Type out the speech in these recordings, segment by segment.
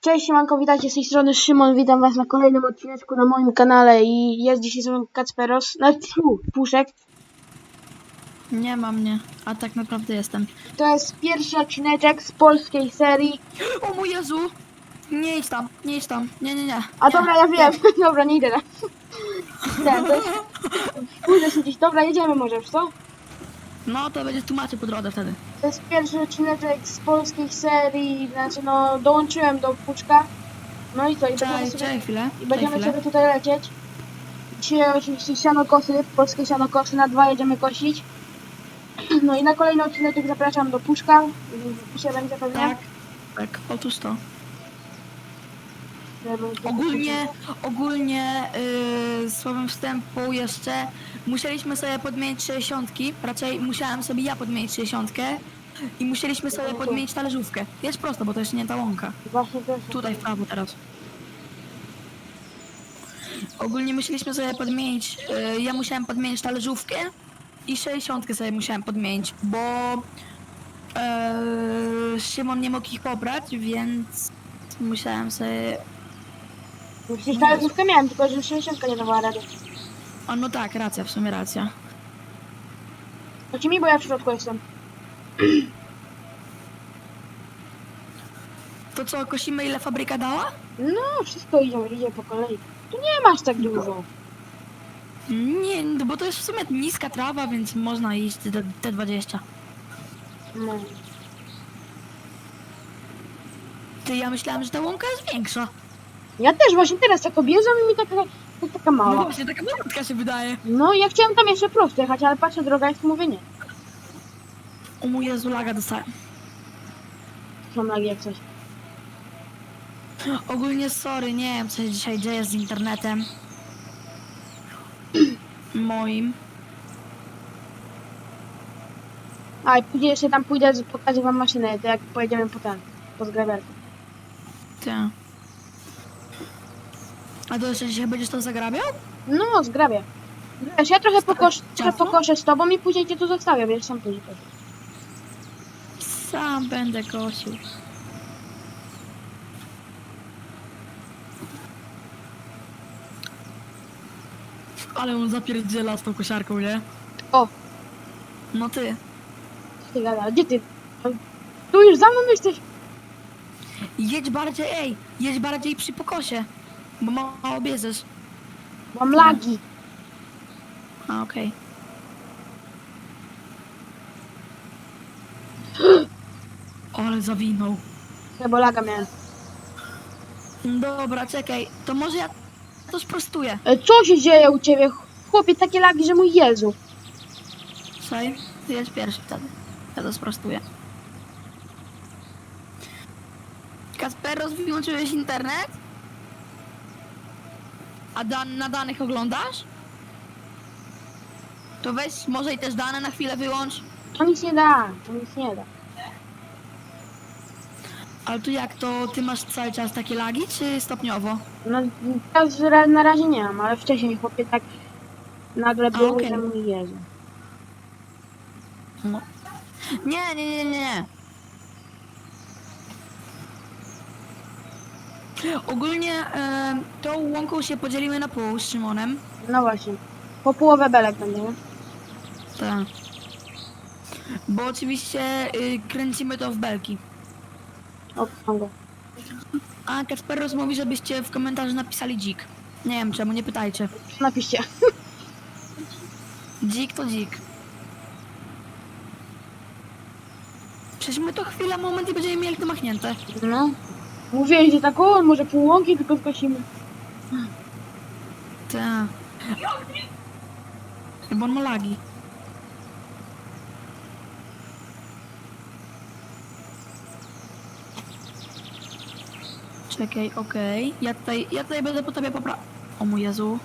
Cześć, siemanko, witajcie z tej strony Szymon, witam was na kolejnym odcineczku na moim kanale i jest dzisiaj ze mną Kacperos, no tfu, Puszek. Nie ma mnie, a tak naprawdę jestem. To jest pierwszy odcineczek z polskiej serii, O mój Jezu! Nie idź tam, nie idź tam, nie, nie, nie. a nie. dobra, ja wiem, dobra, nie idę. Ten, to jest... Pójdę sobie gdzieś, dobra, jedziemy może, co? No to będzie tłumaczy po drodze wtedy. To jest pierwszy odcineczek z polskiej serii, znaczy no, dołączyłem do Puczka. No i co, i będziemy Czekaj, sobie, czekaj chwilę, i czekaj będziemy chwilę. sobie tutaj lecieć. Dzisiaj oczywiście sianokosy, polskie sianokosy na dwa jedziemy kosić. No i na kolejny odcinek zapraszam do Puszka. Dzisiaj będzie pewnie. Tak, tak, otóż to. Ogólnie, ogólnie yy, słowem wstępu jeszcze musieliśmy sobie podmienić 60, raczej musiałem sobie ja podmienić 60 i musieliśmy sobie podmienić talerzówkę. Jest prosto, bo to jest nie ta łąka. Właśnie też. Tutaj w prawo teraz. Ogólnie musieliśmy sobie podmienić, y, ja musiałem podmienić talerzówkę i 60 sobie musiałem podmienić, bo e, Szymon nie mógł ich pobrać, więc musiałem sobie... Przecież miałem, tylko że 60 nie dawała rady. A no tak, racja, w sumie racja. Chodź mi, bo ja w środku jestem. To co, kosimy ile fabryka dała? No, wszystko idzie, idzie po kolei. Tu nie masz tak dużo. Nie, no bo to jest w sumie niska trawa, więc można iść do T20. No. Ty, ja myślałem, że ta łąka jest większa. Ja też właśnie teraz tak objeżdżam i mi taka, tak, taka No mała. właśnie, taka malutka się wydaje. No, ja chciałem tam jeszcze prosto jechać, ale patrzę, droga jest, mówię nie. O mój Jezu, laga dostałem. Są lagi jak coś. Ogólnie sorry, nie wiem co się dzisiaj dzieje z internetem. Moim. A i później jeszcze tam pójdę, pokażę wam maszynę, to jak pojedziemy po ten, po zgrabiarkę. Ty. A to jeszcze dzisiaj będziesz to zagrabiał? No, zgrabię. Wiesz, ja trochę, pokosz, trochę pokoszę z tobą i później cię tu zostawię, wiesz, sam później. Sam będę kosił. Ale on zapierdziela z tą kosiarką, nie? O, No ty. co ty gada, gdzie ty? Tu już za mną jesteś. Jedź bardziej, ej, jedź bardziej przy pokosie. Bo mało bierzesz. Mam lagi. A, okej. Ale zawinął. Chyba laga miałem. Dobra, czekaj, to może ja to sprostuję. E, co się dzieje u ciebie? Chłopie, takie lagi, że mój Jezu. Słuchaj, ty jest pierwszy wtedy. Ja to sprostuję. Kasper, wyłączyłeś internet? A dan na danych oglądasz? To weź może i też dane na chwilę wyłącz. To nic nie da, to nic nie da. Ale tu jak to, ty masz cały czas takie lagi, czy stopniowo? No, teraz ra- na razie nie mam, ale wcześniej chłopie tak nagle było, okej. że mój Jezu. No. Nie, nie, nie, nie, nie. Ogólnie e, tą łąką się podzielimy na pół z Szymonem. No właśnie. Po połowę belek będzie, nie? Tak. Bo oczywiście y, kręcimy to w belki. Go. A Kasperos mówi, żebyście w komentarzu napisali dzik. Nie wiem czemu, nie pytajcie. Napiszcie. Dzik to dzik. Przecież my to chwila, moment i będziemy mieli to machnięte. No. Mówili, że tak, o, może pół łąki tylko skosimy. Tak. Bo on ma lagi. Czekaj, okej. Ja tutaj, ja tutaj będę po tobie popra... O mój Jezu.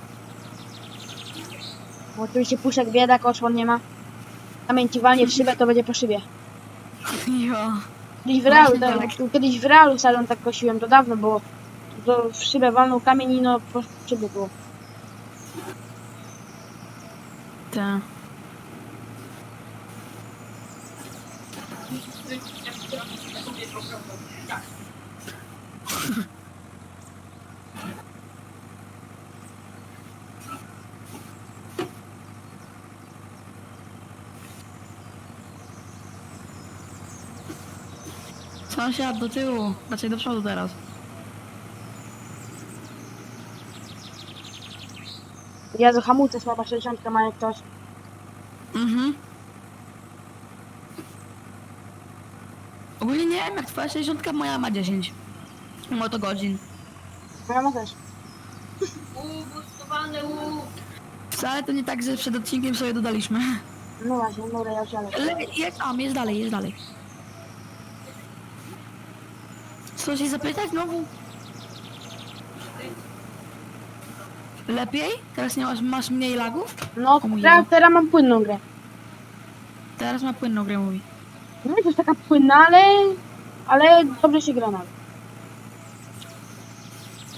Bo oczywiście puszek biedak, osłon nie ma. Kamień ci walnie w szybę, to będzie po szybie. Jo. Kiedyś w realu, tak, tak. kiedyś w realu salon tak kosiłem, to dawno było. To w szybę walnął kamień i no po szybie było. Tak. Sąsiad do tyłu, raczej do przodu teraz. Jezu, hamulce słaba 60 ma jak ktoś. Mhm. Ogólnie nie wiem jak twoja 60, moja ma 10. Moto godzin. Moja ma też. Wcale to nie tak, że przed odcinkiem sobie dodaliśmy. No właśnie, dobra, ja wsiadę. Ale jest, a, jest dalej, jest dalej. Co się zapytać znowu? Lepiej? Teraz nie masz, masz mniej lagów? No, teraz, teraz mam płynną grę. Teraz ma płynną grę, mówi. No to jest taka płynna, ale... Ale dobrze się gra nawet.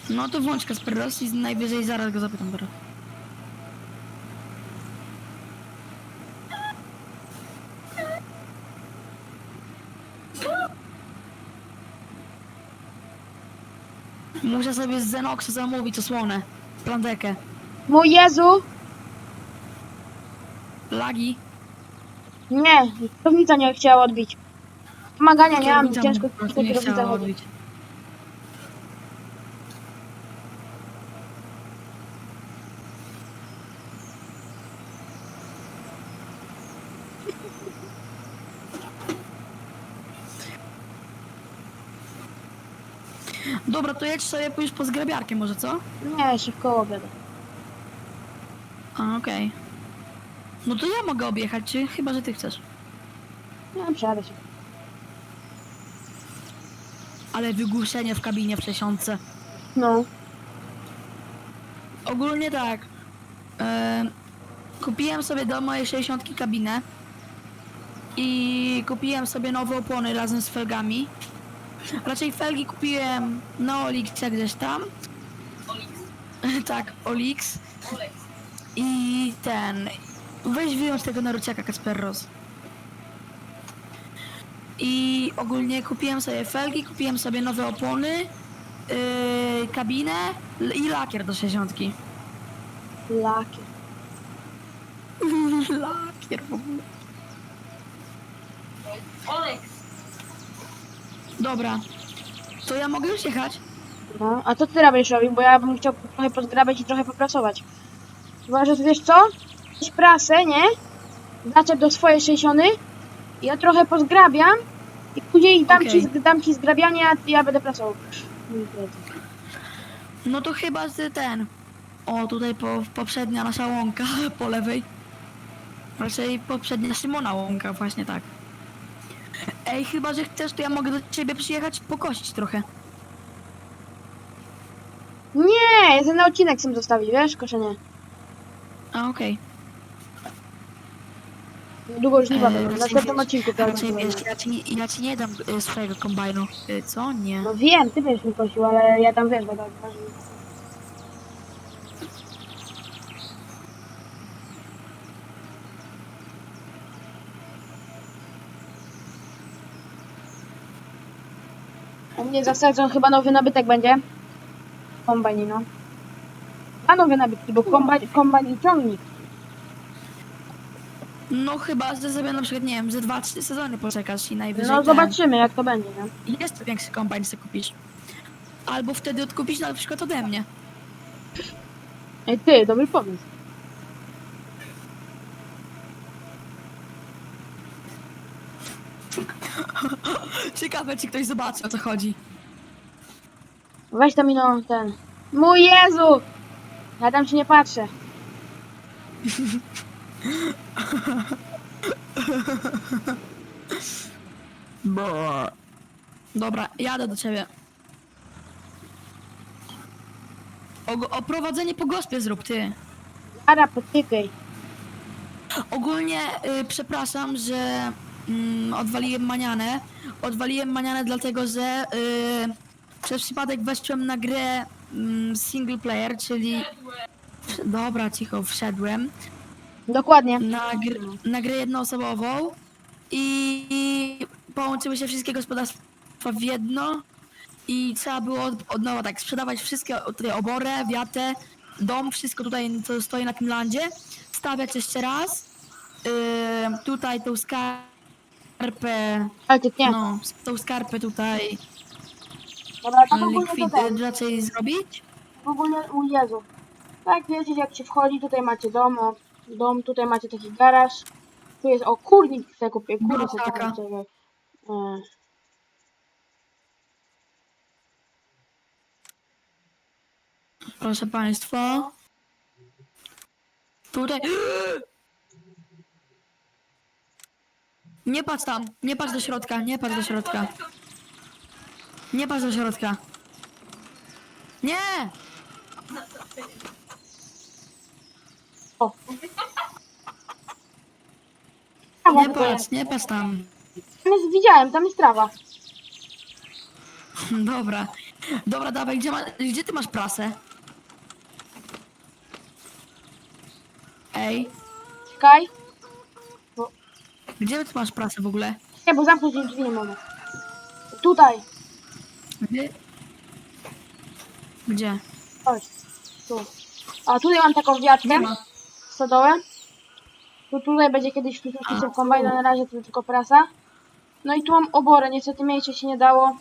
No to włącz Kasperos i najwyżej zaraz go zapytam teraz. Muszę sobie z Zenoxa zamówić osłonę. Plandekę. Mój Jezu! Lagi. Nie, kierownica nie chciała odbić. Pomagania nie mam, Kierownica ciężko mu po prostu tylko nie kierownica chciała chodzi. odbić. To jedź sobie pójść po zgrabiarkę może, co? Nie, koło biorę. A, okej. No to ja mogę objechać, czy chyba, że ty chcesz. Nie, przejadę się. Ale wygłuszenie w kabinie w 60. No. Ogólnie tak. E, kupiłem sobie do mojej 60 kabinę i kupiłem sobie nowe opony razem z felgami. Raczej felgi kupiłem na Olixie gdzieś tam. tak, Olix. I ten. Weź wyjąć tego naruciaka Kasperros. I ogólnie kupiłem sobie felgi, kupiłem sobie nowe opony, yy, kabinę i lakier do 60. Lakier. lakier w ogóle. Dobra. To ja mogę już jechać? No, a co ty będziesz robił? Bo ja bym chciał trochę podgrabiać i trochę popracować. Chyba, że wiesz co? Weź prasę, nie? Zaczep do swojej 60 ja trochę pozgrabiam i później dam, Okej. ci, dam ci zgrabianie, a ja będę pracował. No to chyba z ten. O, tutaj po, poprzednia nasza łąka po lewej. Raczej poprzednia Szymona łąka, właśnie tak. Ej, chyba, że chcesz, to ja mogę do ciebie przyjechać pokosić trochę. Nie, ten odcinek chcę zostawić, wiesz, koszenie. A, okej. Długo już nie Eee, będę. W następnym odcinku Raczej prawdopodobnie. wiesz, ja ci, nie- ja ci nie dam y, swojego kombajnu. Y, co? Nie. No wiem, ty będziesz mi kosił, ale ja tam wiesz, będę mnie zasadzą chyba nowy nabytek będzie. Kombajn, no. A nowe nabytki, bo kombajn, kombajn i ciągnik. No chyba, że sobie na przykład, nie wiem, ze 2-3 sezony poczekasz i najwyżej No ten- zobaczymy jak to będzie, nie? Jest większy kombajn, co kupisz. Albo wtedy odkupisz na przykład ode mnie. Ej ty, dobry pomysł. Ciekawe, czy ktoś zobaczy, o co chodzi. Weź tam mi no ten. Mój Jezu! Ja tam się nie patrzę. Bo... Dobra, jadę do ciebie. O, oprowadzenie po gospie zrób, ty. Ara, potykaj. Ogólnie y, przepraszam, że mm, odwaliłem manianę. Odwaliłem manianę dlatego, że y, przez przypadek weszłem na grę mm, single player, czyli... Dobra, cicho, wszedłem. Dokładnie. na, gr na grę jednoosobową i, i połączyły się wszystkie gospodarstwa w jedno i trzeba było od, od nowa tak sprzedawać wszystkie o- tutaj oborę, wiatę, dom, wszystko tutaj co stoi na tym landzie, stawiać jeszcze raz, yy, tutaj tą skarpę skarpę. Ale ty nie. No, tą skarpę tutaj Dobra, to likwid ten. raczej zrobić. W ogóle, u Jezu. Tak wiecie, jak się wchodzi, tutaj macie dom, o, dom, tutaj macie taki garaż. Tu jest, o, kurnik sobie kupię, kurnik No, sobie taka. kupię, czekaj. E, Proszę państwa. Tutaj. Nie patrz tam, nie patrz do środka, nie patrz do środka. Nie patrz do środka. Nie! O. Nie patrz, nie patrz tam. Jest, widziałem, tam jest trawa. Dobra. Dobra, dawaj, gdzie, ma, gdzie ty masz prasę? Ej, Czekaj. Gdzie ty masz prasę w ogóle? Nie, bo zamknąć jej drzwi nie mogę. Tutaj. Gdzie? Gdzie? Chodź. Tu. A tutaj mam taką wiatkę. Ma. Stodołę. Tu tutaj będzie kiedyś tu kombajna, na razie to tylko prasa. No i tu mam oborę, niestety miejsce się nie dało.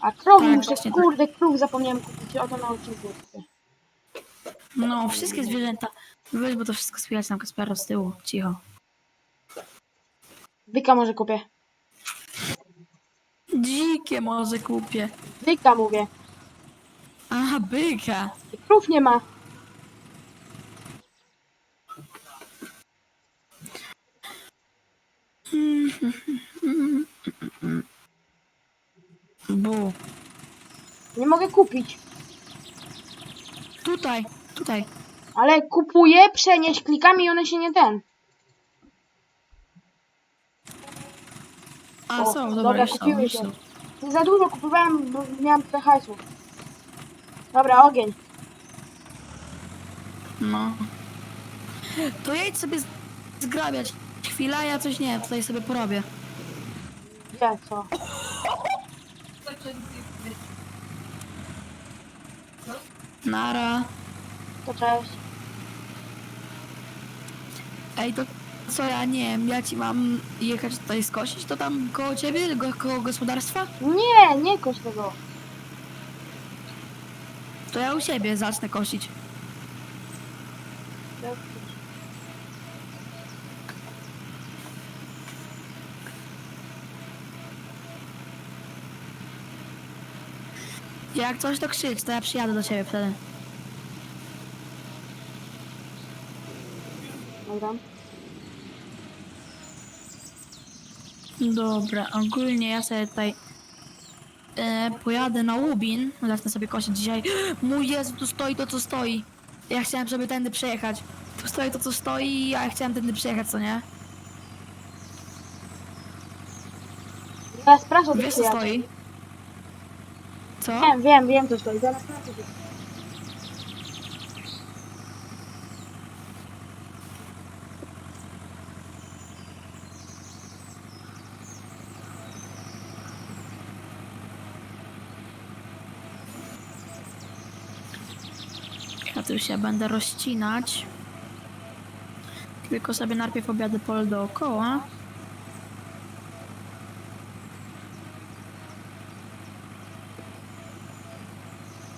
A krowy Tak, muszę, właśnie tak. kurde, krów zapomniałem kupić, o to na odcinku. No, wszystkie zwierzęta. Weź, bo to wszystko słychać tam Kaspero z tyłu. Cicho. Byka może kupię. Dzikie może kupię. Byka mówię. Aha, byka. Krów nie ma. Bu. Nie mogę kupić. Tutaj, tutaj. Ale kupuję, przenieść klikami i one się nie ten. A, O, są, dobra, dobra, już są, kupiły już się. są. Za dużo kupowałem, bo miałem trochę hajsu. Dobra, ogień. No. To jedź sobie z- zgrabiać. Chwila, ja coś nie, tutaj sobie porobię. Gdzie, co? Nara. To cześć. Ej, to co ja nie wiem, ja ci mam jechać tutaj skosić, to tam koło ciebie, go, koło gospodarstwa? Nie, nie kość tego. To ja u siebie zacznę kosić. Jak coś to krzycz, to ja przyjadę do ciebie wtedy. Dobra. Dobra, ogólnie ja sobie tutaj e, pojadę na Łubin. Zacznę sobie kosić dzisiaj. Mój Jezu, tu stoi to, co stoi. Ja chciałem, żeby tędy przejechać. Tu stoi to, co stoi, a ja chciałem tędy przejechać, co nie? Zaraz prasa Wiesz, co stoi? Co? Wiem, wiem, wiem co stoi. Zaraz prasa tu się będę rozcinać. Tylko sobie najpierw objadę pole dookoła.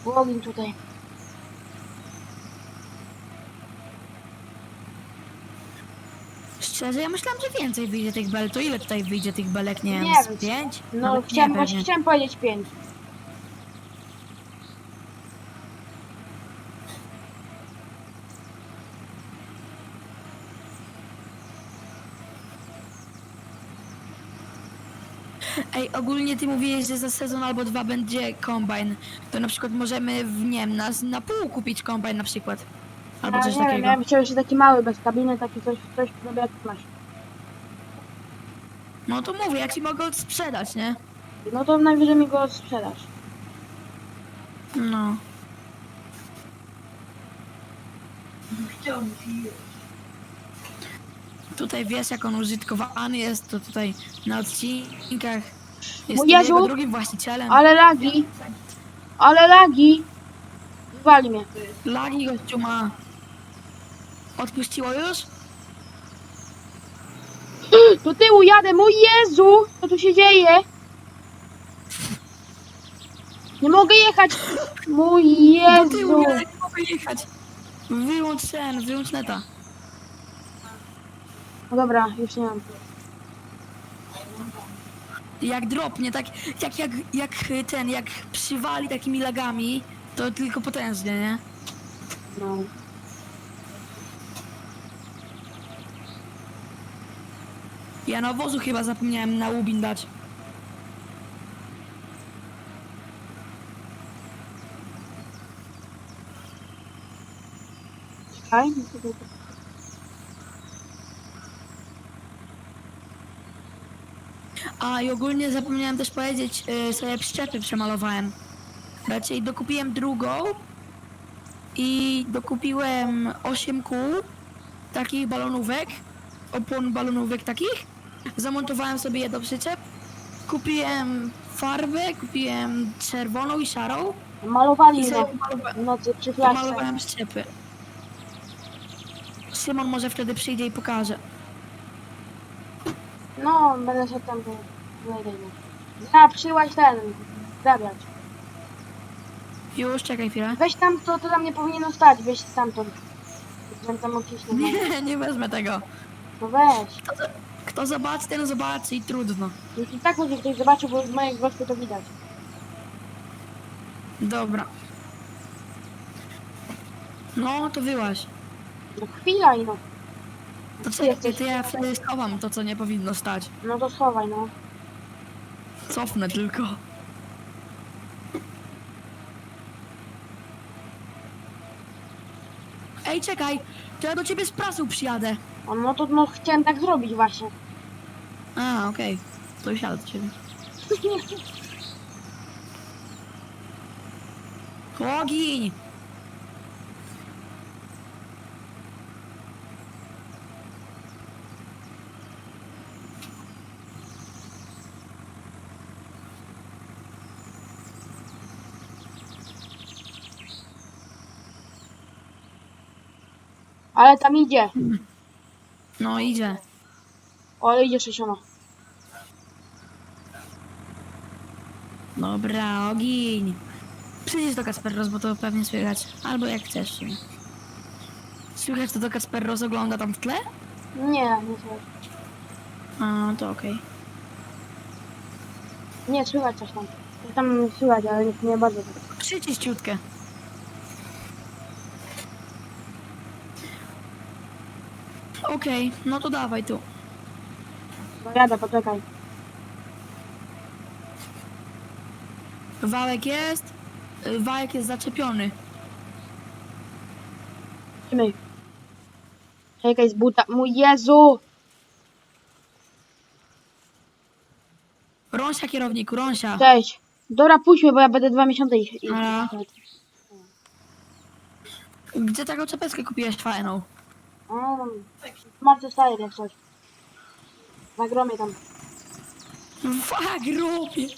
Ogień tutaj. Szczerze, ja myślałam, że więcej wyjdzie tych bel. To ile tutaj wyjdzie tych belek? Nie, Nie wiem, wiem. z pięć? No, Nawet chciałem, nie, właśnie pewnie. chciałem powiedzieć pięć. Ej, ogólnie ty mówiłeś, że za sezon albo dwa będzie kombajn. To na przykład możemy w nie wiem, na, na pół kupić kombajn na przykład. Albo ja coś nie wiem, takiego. ja bym chciał jeszcze taki mały, bez kabiny, taki coś, coś sobie jak masz. No to mówię, ja ci mogę sprzedać, nie? No to najwyżej mi go sprzedasz. No. Tutaj wiesz, jak on użytkowany jest, to tutaj na odcinkach jest O Jezu! jego drugim właścicielem. Ale lagi! Ale lagi! Wywali mnie. Lagi gościu ma. Odpuściło już? Do tyłu jadę, mój Jezu! Co tu się dzieje? Nie mogę jechać! Mój Do tyłu, Jezu! ja nie mogę jechać. Wyłącz ten, wyłącz neta. No dobra, już nie mam. Jak dropnie, tak jak, jak, jak ten, jak przywali takimi lagami, to tylko potężnie, nie? No. Ja na wozu chyba zapomniałem na łubin dać. Czekaj. A i ogólnie zapomniałem też powiedzieć, y, sobie przyczepy przemalowałem. Raczej dokupiłem drugą i dokupiłem 8 kół takich balonówek, opon balonówek takich. Zamontowałem sobie je do przyczep. Kupiłem farbę, kupiłem czerwoną i szarą Malowali i sobie malowa- w nocy przy flaszce. malowałem przyczepy. Szymon może wtedy przyjdzie i pokaże. No, będę się tam Za, przyłaś ten, zrabiać. Już, czekaj chwilę. Weź tam, to, to tam nie powinno stać, weź stamtąd. Żebym tam. Nie, nie wezmę tego. No weź. Kto zobaczy, ten zobaczy i trudno. I tak będzie ktoś zobaczył, bo z mojej gospy to widać. Dobra. No, to wyłaś. No chwila i no. To co, ja, to ja wtedy schowam to, co nie powinno stać. No to schowaj, no. Cofnę tylko. Ej, czekaj, to ja do ciebie z prasą przyjadę. A no to no chciałem tak zrobić właśnie. A, okej. To już jadę do ciebie. Ogień! Ale tam idzie. No idzie. O, ale idzie szesiono. Dobra, ogień. Przyjdź do Kasperros, bo to pewnie słychać. Albo jak chcesz. Słychać, to do Kasperros ogląda tam w tle? Nie, nie słychać. A, to okej. Nie, słychać coś tam. Tam słychać, ale nie, nie bardzo. Przyciś ciutkę. Okej, no to dawaj tu. No jadę, poczekaj. Wałek jest. y, Wałek jest zaczepiony. Trzymaj. Czekaj z buta. Mój Jezu! Rąsia kierowniku, rąsia. Cześć. Dobra, pójdźmy, bo ja będę dwa miesiące ich. ich- Dobra. Gdzie taką czapeczkę kupiłeś fajną? A, Marce staje jak coś. Na gromie tam. Fuck, robię.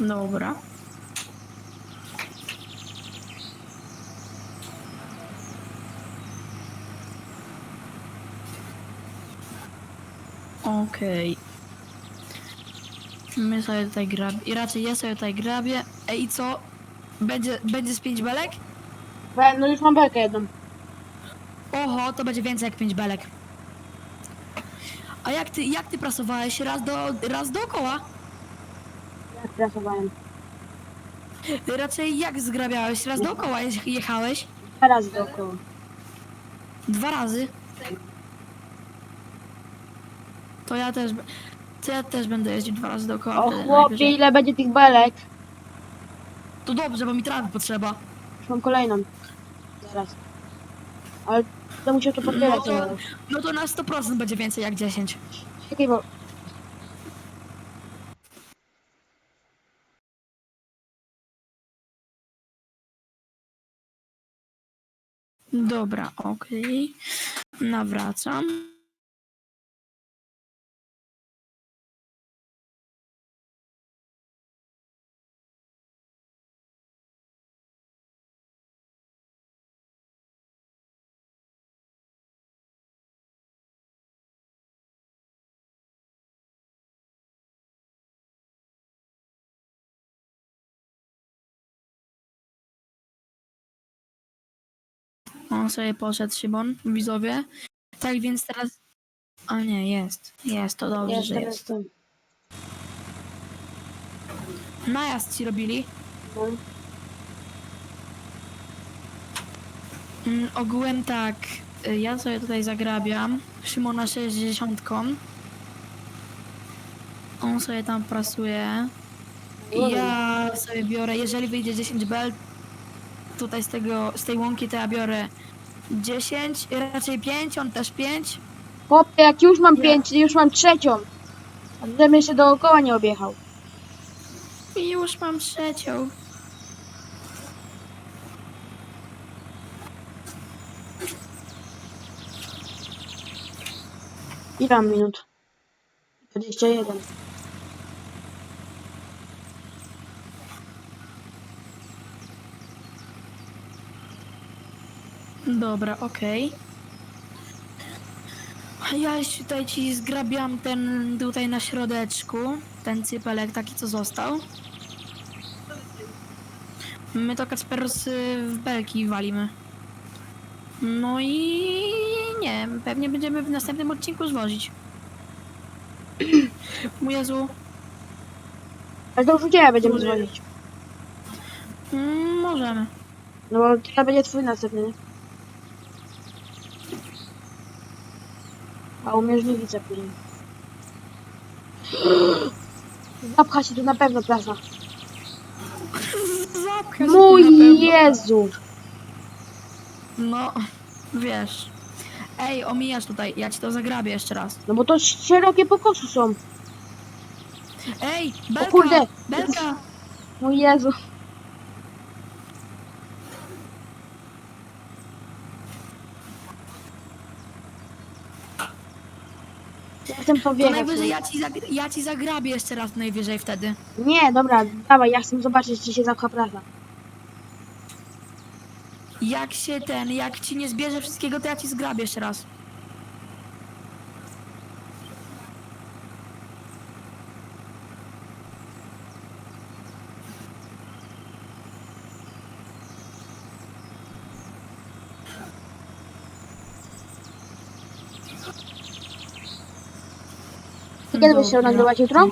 Dobra. Okej. My sobie tutaj grab... I raczej ja sobie tutaj grabię. Ej, i co? Będzie, będzie z pięć belek? Be- No już mam belkę jedną. Oho, to będzie więcej jak pięć belek. A jak ty, jak ty prasowałeś? Raz do, raz dookoła? Jak pracowałem. Raczej jak zgrabiałeś? Raz dookoła je- jechałeś? Dwa razy dookoła. Dwa razy? To ja też... To ja też będę jeździł dwa razy dookoła. O wtedy chłopie, najwyżej. ile będzie tych belek? To dobrze, bo mi trawy potrzeba. Już mam kolejną. Zaraz. Ale to musiał to No podbierać. to, no to na 100% będzie więcej jak 10. Czekaj, bo... Dobra, okej. Nawracam. Sobie poszedł, Szymon, widzowie. Tak więc teraz... A nie, jest. Jest, to dobrze, że Jestem, jest. jestem. Najazd ci robili. No. Mm, ogółem tak, y, ja sobie tutaj zagrabiam Szymona 60. On sobie tam prasuje. I ja sobie biorę, jeżeli wyjdzie 10 bel, tutaj z tego, z tej łąki to ja biorę 10, raczej 5, on też 5. Chłopie, jak już mam Ja. pięć, już mam trzecią. A żebym jeszcze dookoła nie objechał. I już mam trzecią. Ile mam minut? 21. Dobra, okej. Ja już tutaj ci zgrabiam ten tutaj na środeczku, ten cypelek taki co został. My to Kacper z w belki walimy. No i nie, pewnie będziemy w następnym odcinku zwozić. Mój Jezu, Ale to już u Ciebie będziemy dzwonić. mm, możemy. No bo to będzie Twój następny, A umiesz nie widzę później. Zapcha się tu na pewno prasa. Zapcha się tu na Mój pewno. Jezu! No, wiesz. Ej, omijasz tutaj, ja ci to zagrabię jeszcze raz. No bo to szerokie pokosy są. Ej, belka! kurde. Belka! Mój Jezu. Chcę To najwyżej ja ci, ja ci zagrabię jeszcze raz najwyżej wtedy. Nie, dobra, dawaj, ja chcę zobaczyć, czy się zapcha prasa. Jak się ten, jak ci nie zbierze wszystkiego, to ja ci zgrabię jeszcze raz. Kiedy byś chciał nagrywać jutro?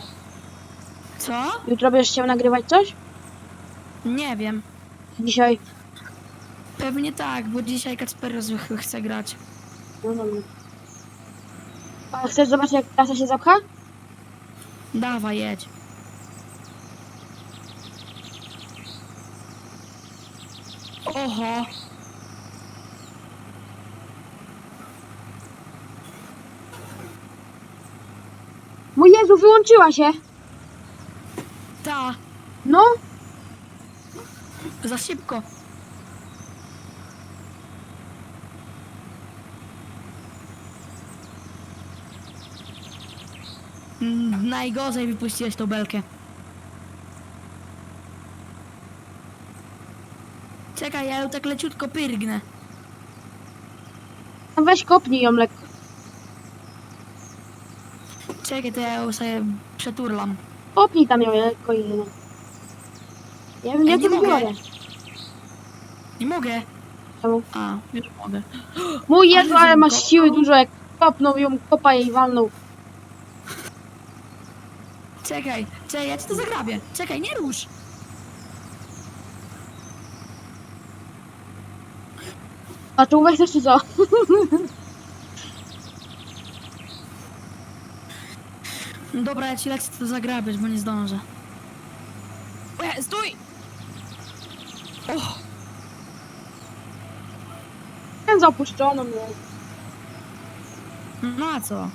Co? Jutro będziesz chciał nagrywać coś? Nie wiem. Dzisiaj. Pewnie tak, bo dzisiaj Kacper ch- chce grać. No dobra. A chcesz zobaczyć, jak prasa się zapcha? Dawaj, jedź. Oho. Jezu, wyłączyła się! Ta, No, za szybko. Mm, Najgorzej wypuściłeś tą belkę. Czekaj, ja ją tak leciutko pyrgnę. weź kopnij ją lekko. Czekaj, to ja ją sobie przeturlam. Kopnij tam ją lekko i no. Ja Ej, ja nie mogę. biorę. Nie mogę. Czemu? A, już mogę. Mój Jezu, ale masz siły dużo, jak kopnął ją, kopa jej walnął. Czekaj, czekaj, ja ci to zagrabię. Czekaj, nie rusz. A tu weź czy co? Dobra, ja ci lecę to zagrabiać, bo nie zdążę. E, stój! Och, Ten zapuszczoną mnie. no a co?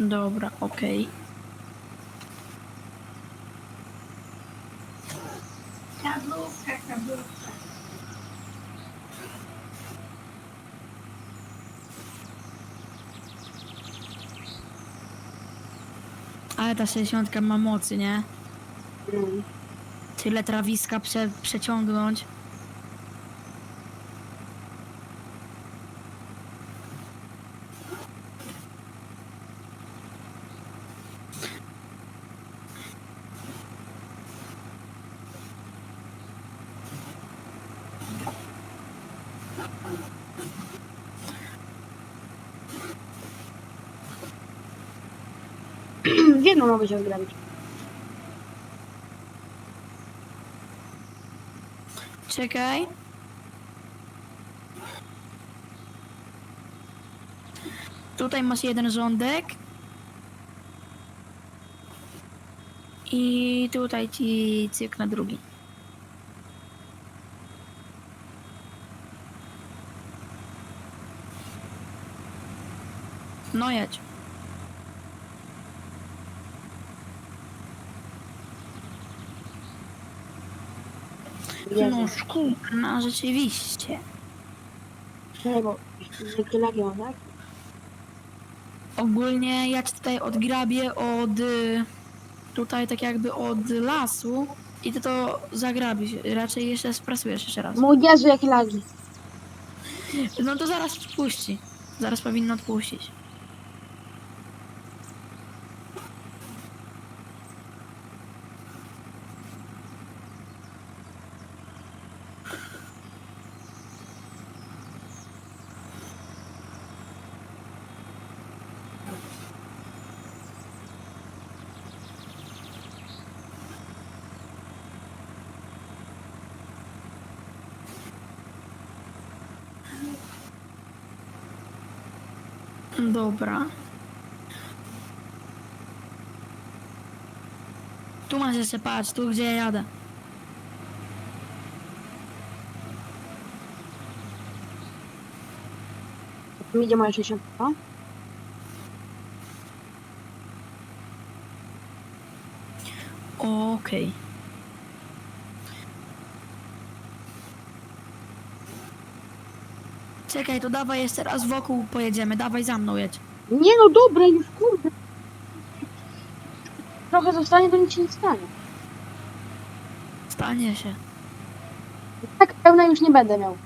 Dobra, okej. Ale ta 60 ma mocy, nie? Mm. Tyle trawiska prze, przeciągnąć. W jedną mogę się zgrabić. Czekaj. Tutaj masz jeden rządek. I tutaj ci cyknę drugi. No jedź. No Jezu. kurna, rzeczywiście. Nie, bo zwykle lagi mam, tak? Ogólnie ja ci tutaj odgrabię od y, tutaj tak jakby od lasu i ty to zagrabisz. Raczej jeszcze sprasujesz jeszcze raz. Mój Jezu, jakie lagi. No to zaraz odpuści. Zaraz powinno odpuścić. Dobra. Tu masz jeszcze patrz, tu gdzie ja jadę. Idzie moje 60. No? Okej. Czekaj, to dawaj jeszcze raz wokół pojedziemy. Dawaj za mną jedź. Nie no, dobra, już kurde. Trochę zostanie, to nic się nie stanie. Stanie się. Tak pełna już nie będę miał.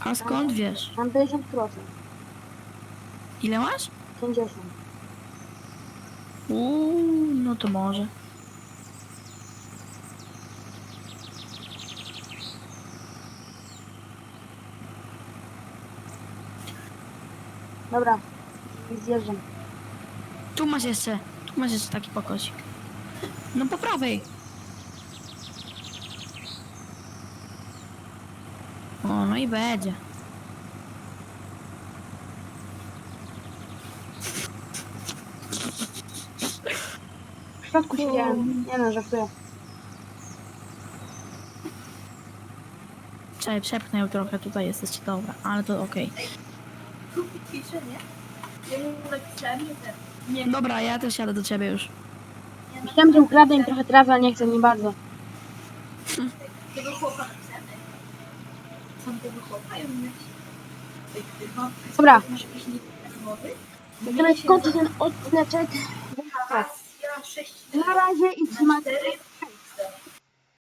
A skąd wiesz? Mam 50%. Ile masz? 50. Uuu, no to może. Dobra, zjeżdżam. Tu masz jeszcze, tu masz jeszcze taki pokosik. No po prawej. O, no i będzie. W środku siedziałem. Nie no, żartuję. Czekaj, przepchnę ją trochę, tutaj jesteś dobra, ale to okej. Nie? Ja mu napisałem, że ten. Nie, Dobra, ja też jadę do ciebie już. Myślałem, że ukradę im trochę trawy, ale nie chcę mi bardzo. tego chłopa napisałem. Sam tego chłopa i on myśli. Dobra. Masz nick wody? Będziemy skończyć ten odcineczek. Ja Na razie i trzymajcie